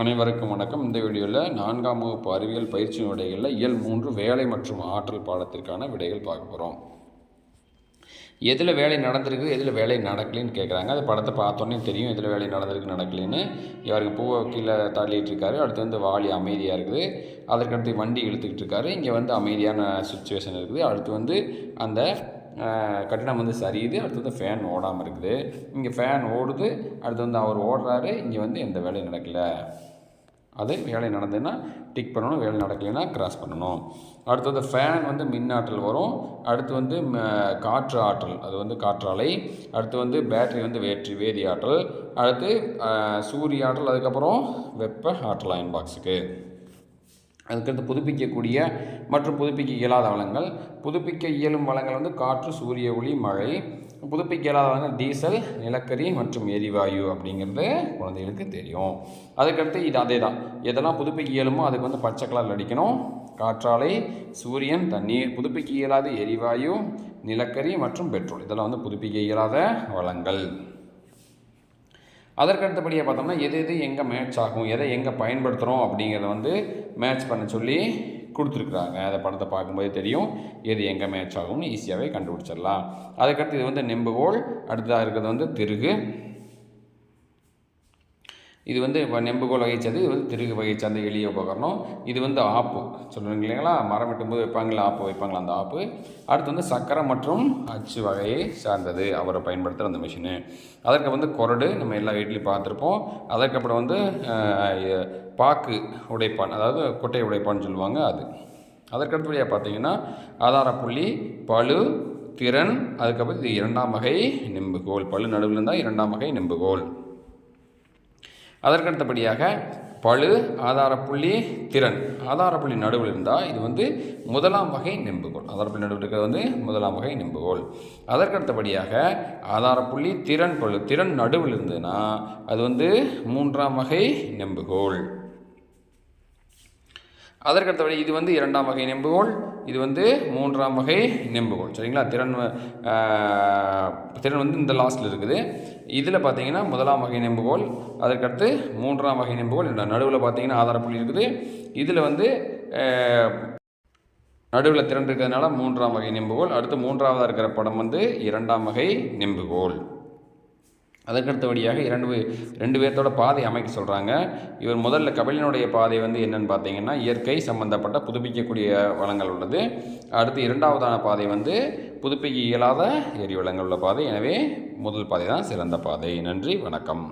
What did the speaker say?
அனைவருக்கும் வணக்கம். இந்த வீடியோவில் நான்காம் வகுப்பு அறிவியல் பயிற்சி விடைகளில் இயல் மூன்று வேலை மற்றும் ஆற்றல் பாடத்திற்கான விடைகள் பார்க்க போகிறோம் எதில் வேலை நடந்திருக்கு எதில் வேலை நடக்கலைன்னு கேட்குறாங்க அது படத்தை பார்த்தோன்னே தெரியும் எதில் வேலை நடந்திருக்கு நடக்கலைன்னு. இவருக்கு பூவை கீழே தள்ளிட்டு இருக்காரு. அடுத்து வந்து வாளி அமைதியாக இருக்குது. அதற்கடுத்து வண்டி இழுத்துக்கிட்டு இருக்காரு. இங்கே வந்து அமைதியான சுச்சுவேஷன் இருக்குது. அடுத்து வந்து அந்த கட்டிடம் வந்து சரியுது அடுத்து வந்து ஃபேன் ஓடாமல் இருக்குது. இங்கே ஃபேன் ஓடுது அடுத்து வந்து அவர் ஓடுறாரு இங்கே வந்து எந்த வேலையும் நடக்கலை. அது வேலை நடந்ததுன்னா டிக் பண்ணணும் வேலை நடக்கலைன்னா கிராஸ் பண்ணணும். அடுத்து வந்து ஃபேன் வந்து மின்னாற்றல் வரும் அடுத்து வந்து ம, காற்று ஆற்றல் அது வந்து காற்றாலை அடுத்து வந்து பேட்டரி வந்து வேற்றி வேதி ஆற்றல் அடுத்து சூரிய ஆற்றல் அதுக்கப்புறம் வெப்ப ஆற்றல் அயன் பாக்ஸுக்கு அதுக்கடுத்து புதுப்பிக்கக்கூடிய மற்றும் புதுப்பிக்க இயலாத வளங்கள். புதுப்பிக்க இயலும் வளங்கள் வந்து காற்று சூரிய ஒளி மழை. புதுப்பிக்க இயலாத வளங்கள் டீசல் நிலக்கரி மற்றும் எரிவாயு அப்படிங்கிறது குழந்தைகளுக்கு தெரியும். அதுக்கடுத்து இது அதே தான் எதெல்லாம் புதுப்பிக்க இயலுமோ அதுக்கு வந்து பச்சை கலரில் அடிக்கணும். காற்றாலை சூரியன் தண்ணீர் புதுப்பிக்க இயலாத எரிவாயு நிலக்கரி மற்றும் பெட்ரோல். இதெல்லாம் வந்து புதுப்பிக்க இயலாத வளங்கள். அதற்கு அடுத்தபடியாக பார்த்தோம்னா எது எது எங்கே மேட்ச் ஆகும் எதை எங்கே பயன்படுத்துகிறோம் அப்படிங்கிறத வந்து மேட்ச் பண்ண சொல்லி கொடுத்துருக்குறாங்க. அந்த படத்தை பார்க்கும்போது தெரியும் எது எங்கே மேட்ச் ஆகும்னு ஈஸியாகவே கண்டுபிடிச்சிடலாம். அதுக்கடுத்து இது வந்து நெம்புகோல் அடுத்ததாக இருக்கிறது வந்து திருகு. இது வந்து இப்போ நெம்புகோல் வகைச்சது இது வந்து திருகு வகை சார்ந்த எளிய உபகரணம். இது வந்து ஆப்பு. சொல்லுறீங்க இல்லைங்களா? மரம் வெட்டும்போது வைப்பாங்களா ஆப்பு வைப்பாங்களா அந்த ஆப்பு. அடுத்து வந்து சக்கரை மற்றும் அச்சு வகையை சார்ந்தது. அவரை பயன்படுத்துகிற அந்த மிஷினு அதற்கு வந்து கொரடு நம்ம எல்லா வீட்லேயும் பார்த்துருப்போம். அதற்கப்புறம் வந்து பாக்கு உடைப்பான். அதாவது கொட்டை உடைப்பான்னு சொல்லுவாங்க அது. அதற்கடுத்தபடியாக பார்த்தீங்கன்னா ஆதாரப்புள்ளி பழு திறன். அதுக்கப்புறம் இது இரண்டாம் வகை நெம்புகோல். பழு நடுவில் இருந்தால் இரண்டாம் வகை நெம்புகோல். அதற்கடுத்தபடியாக பழு ஆதாரப்புள்ளி திறன். ஆதாரப்புள்ளி நடுவில் இருந்தால் இது வந்து முதலாம் வகை நெம்புகோல் ஆதாரப்புள்ளி நடுவில் இருக்கிறது வந்து முதலாம் வகை நெம்புகோல் அதற்கடுத்தபடியாக ஆதாரப்புள்ளி திறன் பழு. திறன் நடுவில் இருந்ததுன்னா அது வந்து மூன்றாம் வகை நெம்புகோல் அதற்கடுத்தபடி இது வந்து இரண்டாம் வகை நெம்புகோல் இது வந்து மூன்றாம் வகை நெம்புகோல் சரிங்களா? திறன் திறன் வந்து இந்த லாஸ்ட்டில் இருக்குது. இதில் பார்த்தீங்கன்னா முதலாம் வகை நெம்புகோல் அதற்கடுத்து மூன்றாம் வகை நெம்புகோல் இந்த நடுவில் பார்த்தீங்கன்னா ஆதாரப்புள்ளி இருக்குது. இதில் வந்து நடுவில் திறன் இருக்கிறதுனால மூன்றாம் வகை நெம்புகோல் அடுத்து மூன்றாவதாக இருக்கிற படம் வந்து இரண்டாம் வகை நெம்புகோல் அதற்கடுத்தபடியாக இரண்டு ரெண்டு பேர்த்தோட பாதை அமைக்க சொல்கிறாங்க இவர் முதல்ல கபிலனுடைய பாதை வந்து என்னென்னு பார்த்தீங்கன்னா இயற்கை சம்பந்தப்பட்ட புதுப்பிக்கக்கூடிய வளங்கள் உள்ளது. அடுத்து இரண்டாவதான பாதை வந்து புதுப்பிக்க இயலாத எரிவளங்கள் உள்ள பாதை. எனவே முதல் பாதை தான் சிறந்த பாதை. நன்றி வணக்கம்.